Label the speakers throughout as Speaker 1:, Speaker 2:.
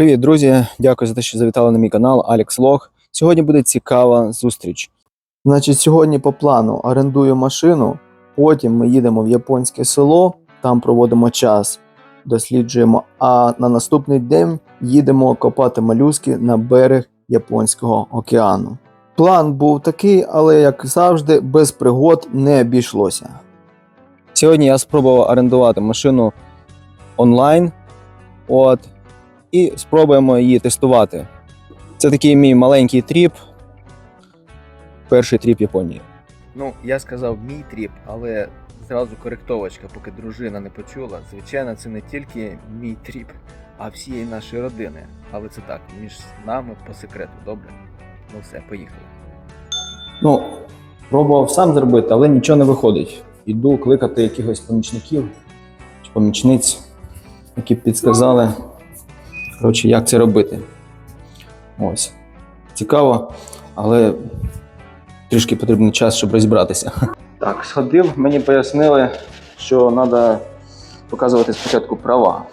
Speaker 1: Привіт, друзі! Дякую за те, що завітали на мій канал Алекс Лог. Сьогодні буде цікава зустріч. Значить, сьогодні по плану орендую машину, потім ми їдемо в японське село, там проводимо час, досліджуємо. А на наступний день їдемо копати малюски на берег Японського океану. План був такий, але як завжди, без пригод не обійшлося. Сьогодні я спробував орендувати машину онлайн. От, і спробуємо її тестувати. Це такий мій маленький тріп. Перший тріп Японії.
Speaker 2: Ну, я сказав мій тріп, але зразу коректовочка, поки дружина не почула. Звичайно, це не тільки мій тріп, а всієї нашої родини. Але це так, між нами по секрету, добре? Ну все, поїхали.
Speaker 1: Ну, пробував сам зробити, але нічого не виходить. Іду кликати якихось помічників чи помічниць, які б підсказали, коротше, як це робити. Ось. Цікаво, але трішки потрібен час, щоб розібратися. Так, сходив, мені пояснили, що треба показувати спочатку права.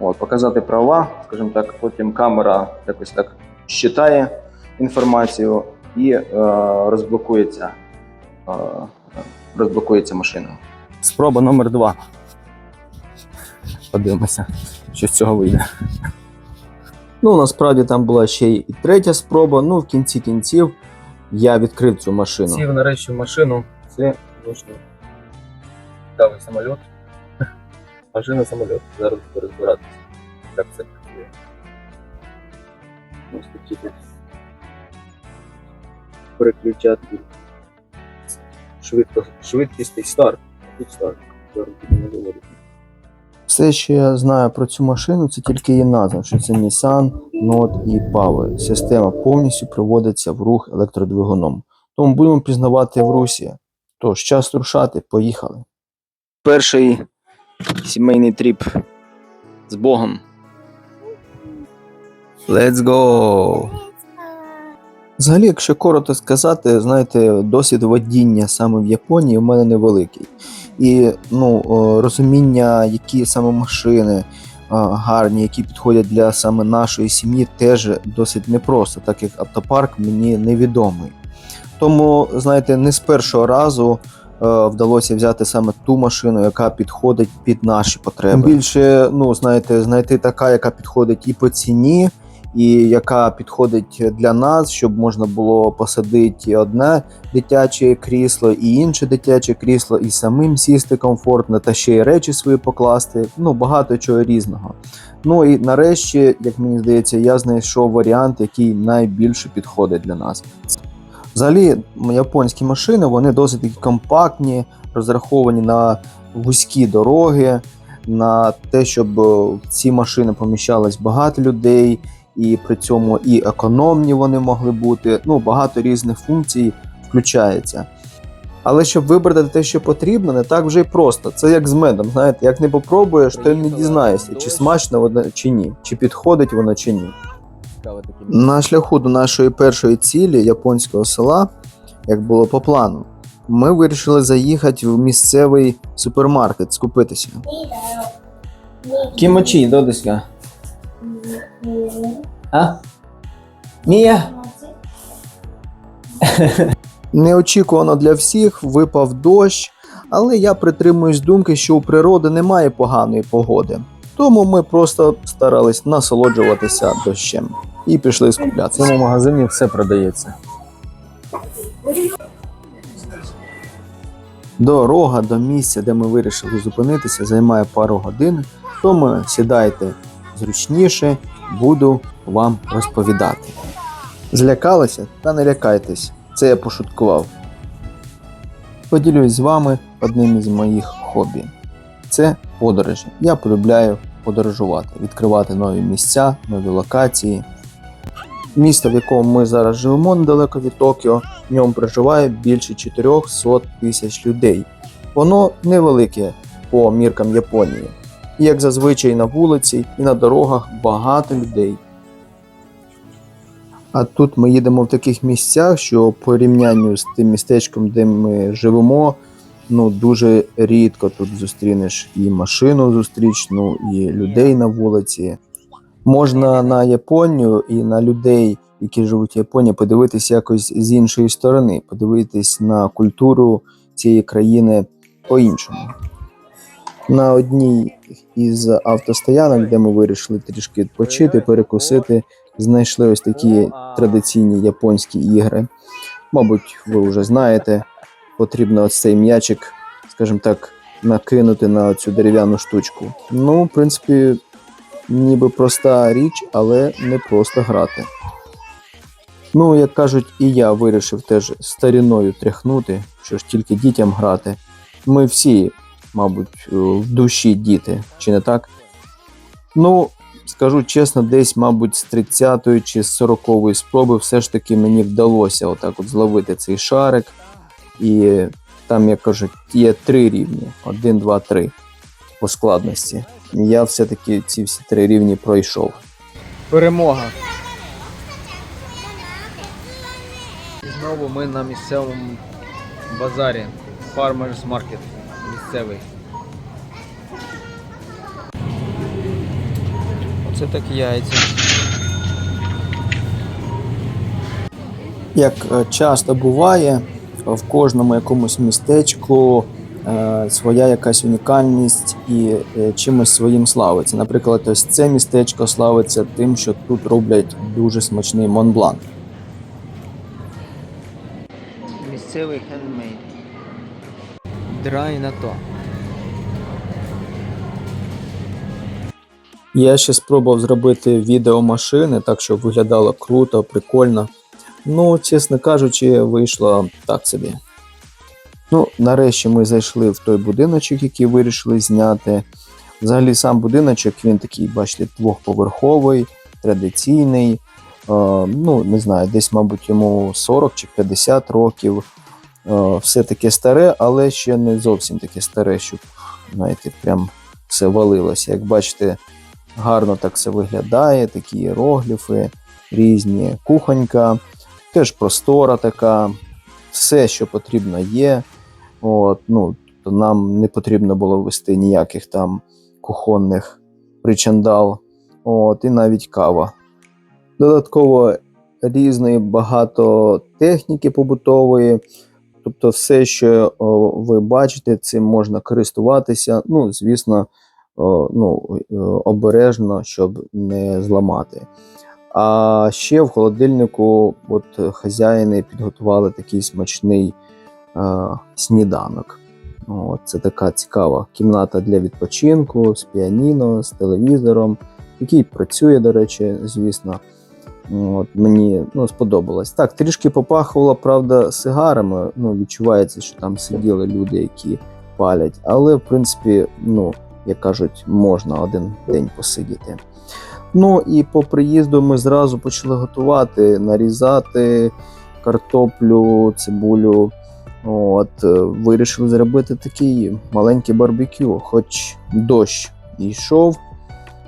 Speaker 1: От, показати права, скажімо так, потім камера якось так щитає інформацію і е, розблокується, е, розблокується машина. Спроба номер два. Подивимося, що з цього вийде. Ну, насправді там була ще й і третя спроба. Ну, в кінці кінців я відкрив цю машину.
Speaker 2: Сів нарешті в машину. Це точно цікавий самоліт. Машина самоліт. Зараз буду розбиратися, як це працює. Ось такі тут переключати швидко, швидкісний старт. Тут старт. Зараз будемо говорити.
Speaker 1: Все, що я знаю про цю машину, це тільки її назва, що це Nissan Note і Power. Система повністю приводиться в рух електродвигуном. Тому будемо пізнавати в русі. Тож, час рушати, поїхали. Перший сімейний тріп з Богом. Let's go! Взагалі, якщо коротко сказати, знаєте, досвід водіння саме в Японії у мене невеликий. І ну, розуміння, які саме машини гарні, які підходять для саме нашої сім'ї, теж досить непросто, так як автопарк мені невідомий. Тому, знаєте, не з першого разу е, вдалося взяти саме ту машину, яка підходить під наші потреби. Більше, ну, знаєте, знайти така, яка підходить і по ціні, і яка підходить для нас, щоб можна було посадити одне дитяче крісло, і інше дитяче крісло, і самим сісти комфортно, та ще й речі свої покласти. Ну, багато чого різного. Ну і нарешті, як мені здається, я знайшов варіант, який найбільше підходить для нас. Взагалі, японські машини вони досить такі компактні, розраховані на вузькі дороги, на те, щоб е, в ці машини поміщалось багато людей, і при цьому і економні вони могли бути. Ну, багато різних функцій включається. Але щоб вибрати те, що потрібно, не так вже й просто. Це як з медом. Знаєте, як не попробуєш, то й не дізнаєшся, чи смачно воно чи ні, чи підходить воно чи ні. На шляху до нашої першої цілі японського села, як було по плану, ми вирішили заїхати в місцевий супермаркет скупитися. Кімочі, додиська. А? Мія? Неочікувано для всіх випав дощ, але я притримуюсь думки, що у природи немає поганої погоди. Тому ми просто старались насолоджуватися дощем і пішли скуплятися. В цьому магазині все продається. Дорога до місця, де ми вирішили зупинитися, займає пару годин. Тому сідайте зручніше, буду вам розповідати. Злякалися? Та не лякайтесь, це я пошуткував. Поділюсь з вами одним із моїх хобі. Це подорожі. Я полюбляю подорожувати, відкривати нові місця, нові локації. Місто, в якому ми зараз живемо недалеко від Токіо, в ньому проживає більше 400 тисяч людей. Воно невелике по міркам Японії. І як зазвичай на вулиці і на дорогах багато людей. А тут ми їдемо в таких місцях, що по порівнянню з тим містечком, де ми живемо, ну дуже рідко тут зустрінеш і машину зустрічну, і людей на вулиці. Можна на Японію і на людей, які живуть в Японії, подивитися якось з іншої сторони, подивитись на культуру цієї країни по-іншому. На одній із автостоянок, де ми вирішили трішки відпочити, перекусити, знайшли ось такі традиційні японські ігри. Мабуть, ви вже знаєте, потрібно ось цей м'ячик, скажімо так, накинути на цю дерев'яну штучку. Ну, в принципі, ніби проста річ, але не просто грати. Ну, як кажуть, і я вирішив теж старіною тряхнути, що ж тільки дітям грати. Ми всі, мабуть, е, в душі діти, чи не так? Ну, скажу чесно, десь, мабуть, з 30-ї чи з 40-ї спроби все ж таки мені вдалося отак от зловити цей шарик. І там, як кажуть, є три рівні: один, два, три по складності. І я все-таки ці всі три рівні пройшов.
Speaker 2: Перемога. І знову ми на місцевому базарі. Farmers Market місцевий. Оце так яйця.
Speaker 1: Як е, часто буває, в кожному якомусь містечку е, своя якась унікальність і е, чимось своїм славиться. Наприклад, ось це містечко славиться тим, що тут роблять дуже смачний Монблан.
Speaker 2: Місцевий хендмейд. Драй на то.
Speaker 1: Я ще спробував зробити відео машини, так щоб виглядало круто, прикольно. Ну, чесно кажучи, вийшло так собі. Ну, нарешті ми зайшли в той будиночок, який вирішили зняти. Взагалі, сам будиночок, він такий, бачите, двохповерховий, традиційний. Е, ну, не знаю, десь, мабуть, йому 40 чи 50 років. Е, все таке старе, але ще не зовсім таке старе, щоб, знаєте, прям все валилося. Як бачите, гарно так все виглядає, такі іерогліфи різні, кухонька, теж простора така, все, що потрібно, є. От, ну, нам не потрібно було вести ніяких там кухонних причандал, от, і навіть кава. Додатково різної багато техніки побутової. Тобто, все, що ви бачите, цим можна користуватися. Ну, звісно, ну, обережно, щоб не зламати. А ще в холодильнику от хазяїни підготували такий смачний е, сніданок. От, це така цікава кімната для відпочинку з піаніно, з телевізором, який працює, до речі, звісно. От, мені ну, сподобалось. Так, трішки попахувало, правда, сигарами. Ну, відчувається, що там сиділи люди, які палять. Але, в принципі, ну, як кажуть, можна один день посидіти. Ну і по приїзду ми зразу почали готувати, нарізати картоплю, цибулю. От, е, вирішили зробити такий маленький барбекю, хоч дощ йшов,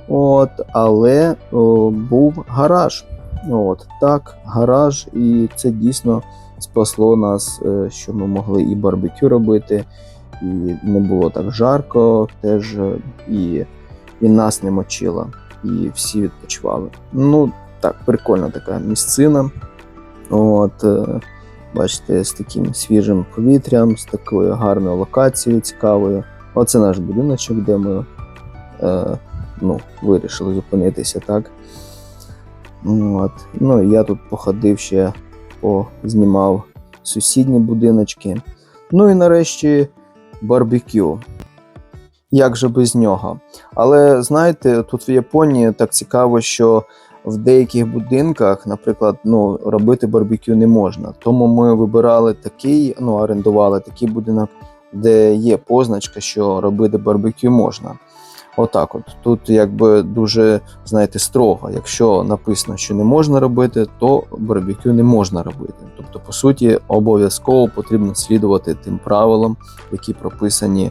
Speaker 1: от, але о, був гараж. От, так, гараж, і це дійсно спасло нас, е, що ми могли і барбекю робити, і не було так жарко, теж е, і, і нас не мочило, і всі відпочивали. Ну, так, прикольна така місцина. От, е, бачите, з таким свіжим повітрям, з такою гарною локацією цікавою. Оце наш будиночок, де ми е, ну, вирішили зупинитися, так. От. Ну, я тут походив ще, познімав сусідні будиночки. Ну і нарешті барбекю. Як же без нього? Але знаєте, тут в Японії так цікаво, що в деяких будинках, наприклад, ну, робити барбекю не можна. Тому ми вибирали такий, ну, орендували такий будинок, де є позначка, що робити барбекю можна. Отак, от тут якби дуже знаєте строго. Якщо написано, що не можна робити, то барбекю не можна робити. Тобто, по суті, обов'язково потрібно слідувати тим правилам, які прописані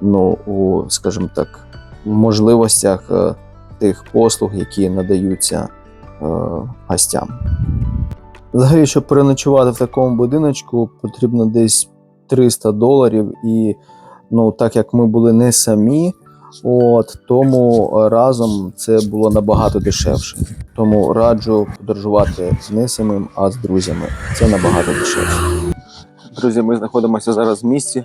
Speaker 1: ну, у, скажімо так, в можливостях е, тих послуг, які надаються е, гостям. Взагалі, щоб переночувати в такому будиночку, потрібно десь 300 доларів. І ну, так як ми були не самі, От тому е, разом це було набагато дешевше. Тому раджу подорожувати не самим, а з друзями. Це набагато дешевше. Друзі, ми знаходимося зараз в місті,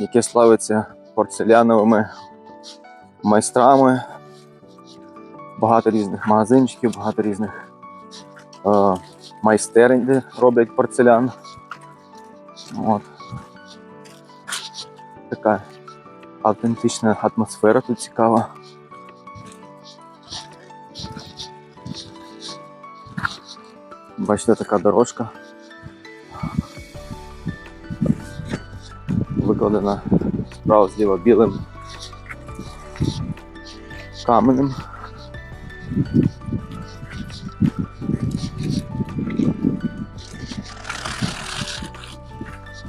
Speaker 1: яке славиться порцеляновими майстрами. Багато різних магазинчиків, багато різних е, майстерень, де роблять порцелян. От. Така автентична атмосфера тут цікава. Бачите, така дорожка. Викладена справа зліва білим каменем.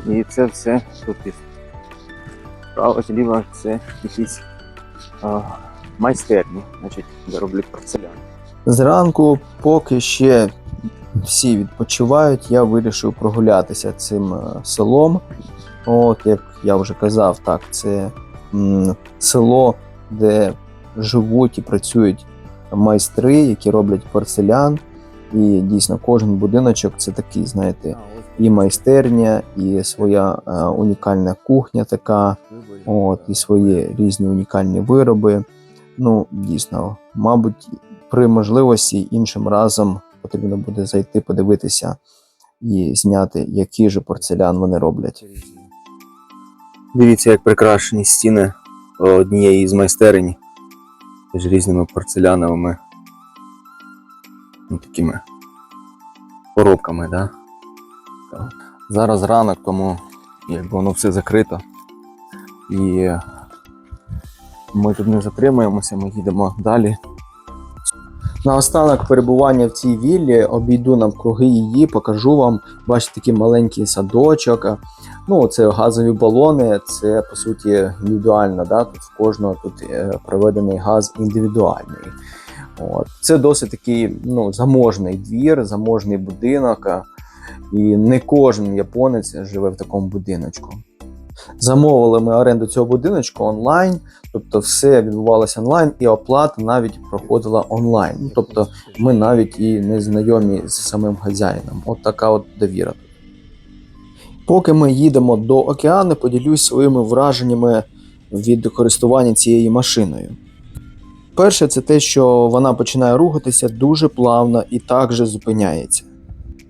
Speaker 1: І це все тут із справа зліва це якісь а, майстерні, значить, де роблять порцелян. Зранку, поки ще всі відпочивають, я вирішив прогулятися цим е, селом. От, як я вже казав, так, це м, село, де живуть і працюють майстри, які роблять порцелян. І дійсно кожен будиночок це такий, знаєте, і майстерня, і своя е, унікальна кухня така, от, і свої різні унікальні вироби. Ну, дійсно, мабуть, при можливості іншим разом потрібно буде зайти, подивитися і зняти, який же порцелян вони роблять. Дивіться, як прикрашені стіни однієї з майстерень з різними порцеляновими ну, такими коробками, да? Зараз ранок, тому якби воно все закрито. І ми тут не затримуємося, ми їдемо далі. Наостанок перебування в цій віллі обійду навкруги її, покажу вам. Бачите, такий маленький садочок. Ну, це газові балони, це по суті індивідуально. Да? Тут в кожного тут е, проведений газ індивідуальний. От. Це досить такий ну, заможний двір, заможний будинок. І не кожен японець живе в такому будиночку. Замовили ми оренду цього будиночку онлайн, тобто все відбувалося онлайн, і оплата навіть проходила онлайн. Тобто ми навіть і не знайомі з самим хазяїном. От така от довіра. Поки ми їдемо до океану, поділюсь своїми враженнями від користування цією машиною. Перше, це те, що вона починає рухатися дуже плавно і також зупиняється.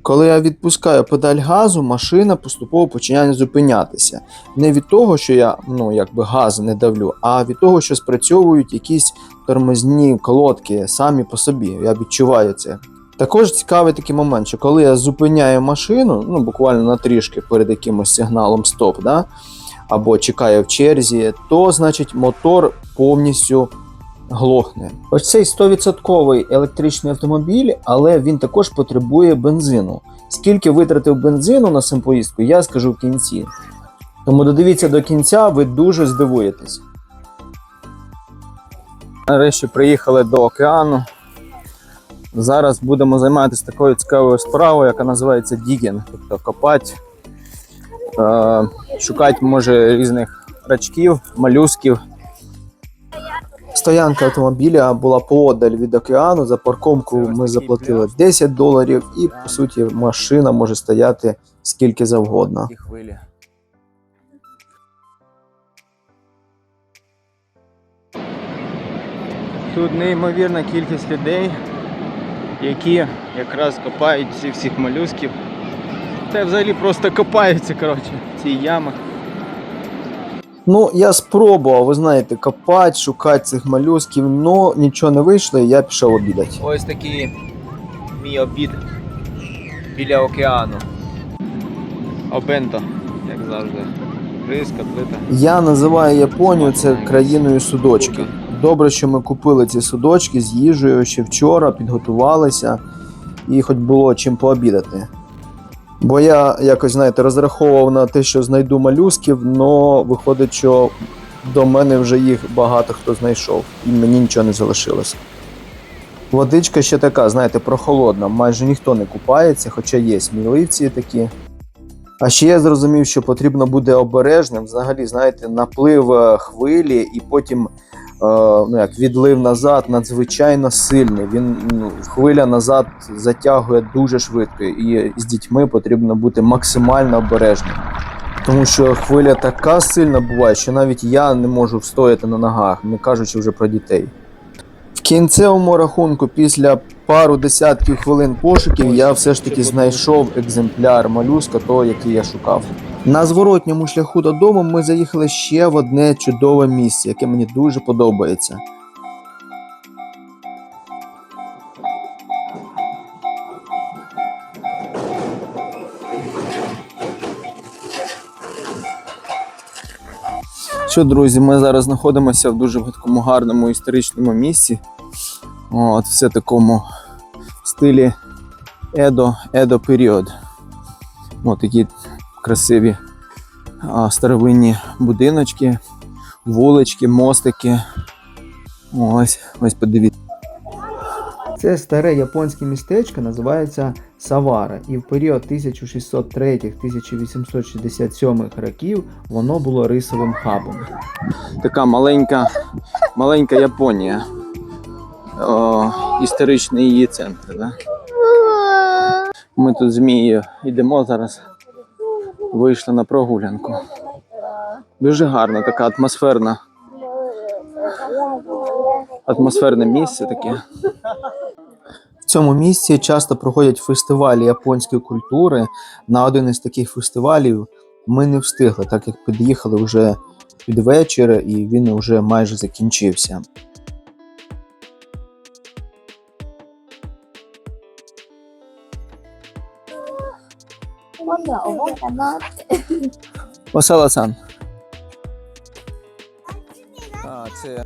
Speaker 1: Коли я відпускаю педаль газу, машина поступово починає зупинятися. Не від того, що я ну, якби газ не давлю, а від того, що спрацьовують якісь тормозні колодки самі по собі. Я відчуваю це. Також цікавий такий момент, що коли я зупиняю машину, ну буквально на трішки перед якимось сигналом стоп, да, або чекаю в черзі, то значить мотор повністю глохне. Ось цей 100% електричний автомобіль, але він також потребує бензину. Скільки витратив бензину на цим поїздку, я скажу в кінці. Тому додивіться до кінця, ви дуже здивуєтесь. Нарешті приїхали до океану. Зараз будемо займатися такою цікавою справою, яка називається дігінг, тобто копати, е, шукати може різних рачків, малюсків. Стоянка автомобіля була поодаль від океану. За парковку ми заплатили 10 доларів, і по суті машина може стояти скільки завгодно. Тут неймовірна кількість людей, які якраз копають ці всіх молюсків. Це взагалі просто копаються, коротше, в цій ямах. Ну, я спробував, ви знаєте, копати, шукати цих молюсків, але нічого не вийшло, і я пішов обідати.
Speaker 2: Ось такий мій обід біля океану. Обенто, як завжди. Рис, котлета.
Speaker 1: Я називаю Японію це країною судочків. Добре, що ми купили ці судочки з їжею ще вчора, підготувалися і хоч було чим пообідати. Бо я якось, знаєте, розраховував на те, що знайду малюсків, але виходить, що до мене вже їх багато хто знайшов, і мені нічого не залишилося. Водичка ще така, знаєте, прохолодна, майже ніхто не купається, хоча є сміливці такі. А ще я зрозумів, що потрібно бути обережним. Взагалі, знаєте, наплив е, хвилі і потім ну, як відлив назад надзвичайно сильний. Він ну, хвиля назад затягує дуже швидко, і з дітьми потрібно бути максимально обережним. Тому що хвиля така сильна буває, що навіть я не можу встояти на ногах, не кажучи вже про дітей. Кінцевому рахунку, після пару десятків хвилин пошуків, я все ж таки знайшов екземпляр молюска, того, який я шукав. На зворотньому шляху додому ми заїхали ще в одне чудове місце, яке мені дуже подобається. Що, друзі, ми зараз знаходимося в дуже такому гарному історичному місці. От, все такому стилі Едо, Едо період. От такі красиві а, старовинні будиночки, вулички, мостики. Ось, ось подивіться. Це старе японське містечко називається Савара, і в період 1603-1867 років воно було рисовим хабом. Така маленька, маленька Японія. О, історичний її центр. Да? Ми тут з Мією йдемо зараз. Вийшли на прогулянку. Дуже гарна, така атмосферна. Атмосферне місце таке. В цьому місці часто проходять фестивалі японської культури. На один із таких фестивалів ми не встигли, так як під'їхали вже під вечір, і він вже майже закінчився.
Speaker 3: 今度はお盆かなって。
Speaker 1: Осала-сан. А, це...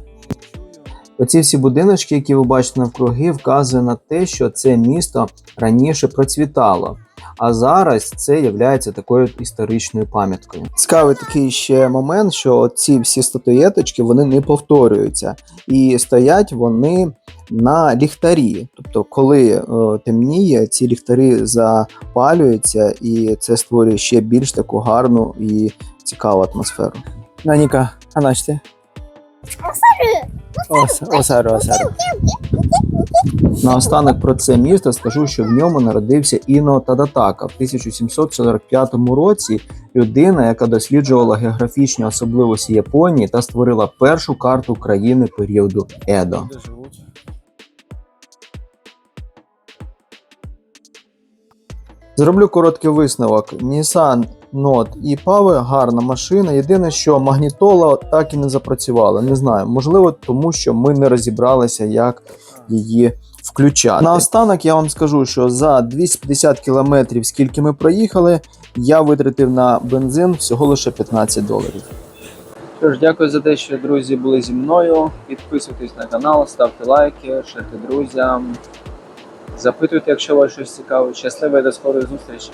Speaker 1: Оці всі будиночки, які ви бачите навкруги, вказує на те, що це місто раніше процвітало. А зараз це є такою історичною пам'яткою. Цікавий такий ще момент, що ці всі статуєточки вони не повторюються, і стоять вони на ліхтарі. Тобто, коли е, темніє, ці ліхтарі запалюються, і це створює ще більш таку гарну і цікаву атмосферу. Наніка, а начте? Ос- Осару, осару. Наостанок про це місто скажу, що в ньому народився Іно Тадатака в 1745 році. Людина, яка досліджувала географічні особливості Японії та створила першу карту країни періоду Едо. Зроблю короткий висновок. Nissan Note і Pave гарна машина. Єдине, що магнітола так і не запрацювала. Не знаю, можливо, тому що ми не розібралися, як її включати. Наостанок я вам скажу, що за 250 кілометрів, скільки ми проїхали, я витратив на бензин всього лише 15 доларів. Що дякую за те, що друзі були зі мною. Підписуйтесь на канал, ставте лайки, шерте друзям. Запитуйте, якщо вас щось цікаве. Щасливо і до скорої зустрічі!